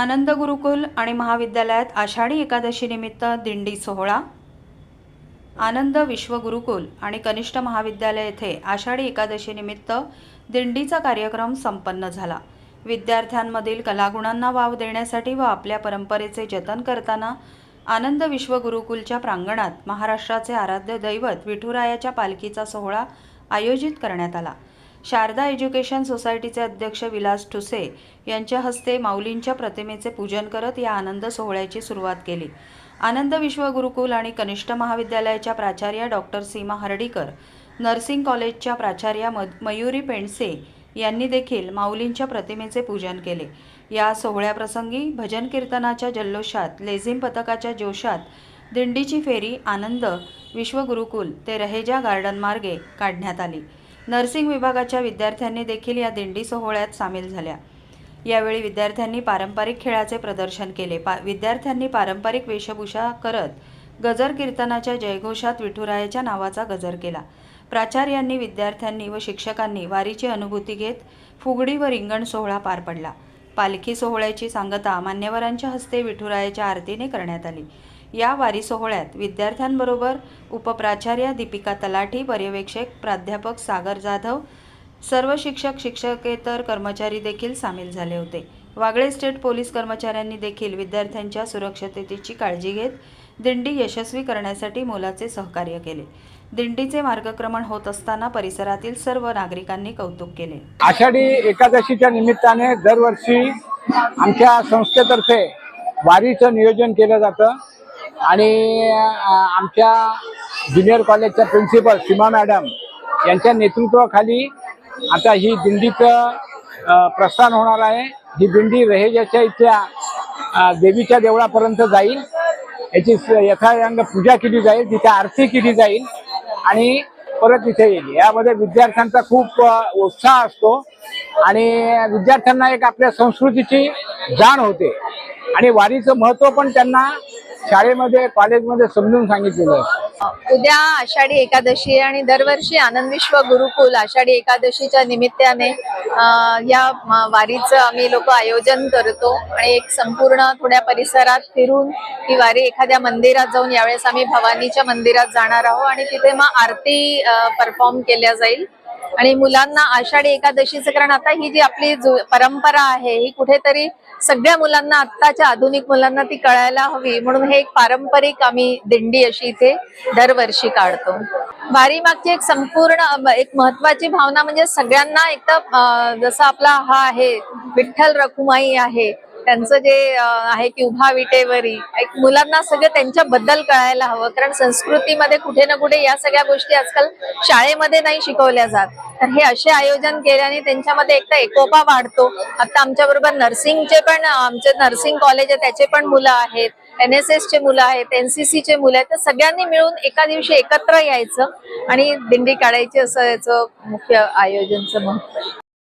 आनंद गुरुकुल आणि महाविद्यालयात आषाढी एकादशीनिमित्त दिंडी सोहळा. आनंद विश्व गुरुकुल आणि कनिष्ठ महाविद्यालय येथे आषाढी एकादशीनिमित्त दिंडीचा कार्यक्रम संपन्न झाला. विद्यार्थ्यांमधील कलागुणांना वाव देण्यासाठी व आपल्या परंपरेचे जतन करताना आनंद विश्व गुरुकुलच्या प्रांगणात महाराष्ट्राचे आराध्य दैवत विठुरायाच्या पालखीचा सोहळा आयोजित करण्यात आला. शारदा एज्युकेशन सोसायटीचे अध्यक्ष विलास ठुसे यांच्या हस्ते माऊलींच्या प्रतिमेचे पूजन करत या आनंद सोहळ्याची सुरुवात केली. आनंद विश्व गुरुकुल आणि कनिष्ठ महाविद्यालयाच्या प्राचार्या डॉक्टर सीमा हर्डीकर नर्सिंग कॉलेजच्या प्राचार्या मयुरी पेंडसे यांनी देखील माऊलींच्या प्रतिमेचे पूजन केले. या सोहळ्याप्रसंगी भजन कीर्तनाच्या जल्लोषात लेझिम पथकाच्या जोशात दिंडीची फेरी आनंद विश्वगुरुकुल ते रहेजा गार्डन मार्गे काढण्यात आली. नर्सिंग विभागाच्या विद्यार्थ्यांनी देखील या दिंडी सोहळ्यात सामील झाल्या. यावेळी विद्यार्थ्यांनी पारंपरिक खेळाचे प्रदर्शन केले. पा विद्यार्थ्यांनी पारंपरिक वेशभूषा करत गजर कीर्तनाच्या जयघोषात विठुरायाच्या नावाचा गजर केला. प्राचार्यांनी विद्यार्थ्यांनी व शिक्षकांनी वारीची अनुभूती घेत फुगडी व रिंगण सोहळा पार पडला. पालखी सोहळ्याची सांगता मान्यवरांच्या हस्ते विठुरायाच्या आरतीने करण्यात आली. या वारी सोहळ्यात विद्यार्थ्यांबरोबर उपप्राचार्य दीपिका तलाठी पर्यवेक्षक प्राध्यापक सागर जाधव सर्व शिक्षक शिक्षकेतर कर्मचारी देखील सामील झाले होते. वागळे स्टेट पोलीस कर्मचाऱ्यांनी देखील विद्यार्थ्यांच्या सुरक्षिततेची काळजी घेत दिंडी यशस्वी करण्यासाठी मोलाचे सहकार्य केले. दिंडीचे मार्गक्रमण होत असताना परिसरातील सर्व नागरिकांनी कौतुक केले. आषाढी एकादशीच्या निमित्ताने दरवर्षी आमच्या संस्थेतर्फे वारीचं नियोजन केलं जातं. आणि आमच्या ज्युनियर कॉलेजच्या प्रिन्सिपल सीमा मॅडम यांच्या नेतृत्वाखाली आता ही दिंडीचं प्रस्थान होणार आहे. ही दिंडी रहेजाच्या इथल्या देवीच्या देवळापर्यंत जाईल. याची स- यथायंग पूजा केली जाईल. तिथे आरती केली जाईल. आणि परत तिथे येईल. यामध्ये विद्यार्थ्यांचा खूप उत्साह असतो. आणि विद्यार्थ्यांना एक आपल्या संस्कृतीची जाण होते. आणि वारीचं महत्त्व पण त्यांना शाळेमध्ये कॉलेजमध्ये समजून सांगितलेलं आहे. उद्या आषाढी एकादशी आणि दरवर्षी आनंद विश्व गुरुकुल आषाढी एकादशीच्या निमित्ताने या वारीचं आम्ही लोक आयोजन करतो आणि एक संपूर्ण थोड्या परिसरात फिरून ही वारी एखाद्या मंदिरात जाऊन यावेळेस आम्ही भवानीच्या मंदिरात जाणार आहोत आणि तिथे मग आरती परफॉर्म केल्या जाईल. आणि मुलांना आषाढी एकादशीचं कारण आता ही जी आपली परंपरा आहे ही कुठेतरी सगळ्या मुलांना आत्ताच्या आधुनिक मुलांना ती कळायला हवी. म्हणून हे एक पारंपरिक आम्ही दिंडी अशी इथे दरवर्षी काढतो. वारी मागची एक संपूर्ण एक महत्वाची भावना म्हणजे सगळ्यांना एक तर जसा आपला हा आहे विठ्ठल रखुमाई आहे त्यांचं जे आहे की उभा विटेवरी एक मुलांना सगळं त्यांच्याबद्दल कळायला हवं. कारण संस्कृतीमध्ये कुठे ना कुठे या सगळ्या गोष्टी आजकाल शाळेमध्ये नाही शिकवल्या जात. तर हे असे आयोजन केल्याने त्यांच्यामध्ये एक तर एकोपा वाढतो. आता आमच्या बरोबर नर्सिंगचे पण आमचे नर्सिंग कॉलेज आहे त्याचे पण मुलं आहेत. एन एस एस चे मुलं आहेत एनसीसी चे मुलं आहेत. तर सगळ्यांनी मिळून एका दिवशी एकत्र यायचं आणि दिंडी काढायची असं याचं मुख्य आयोजनचं महत्त्व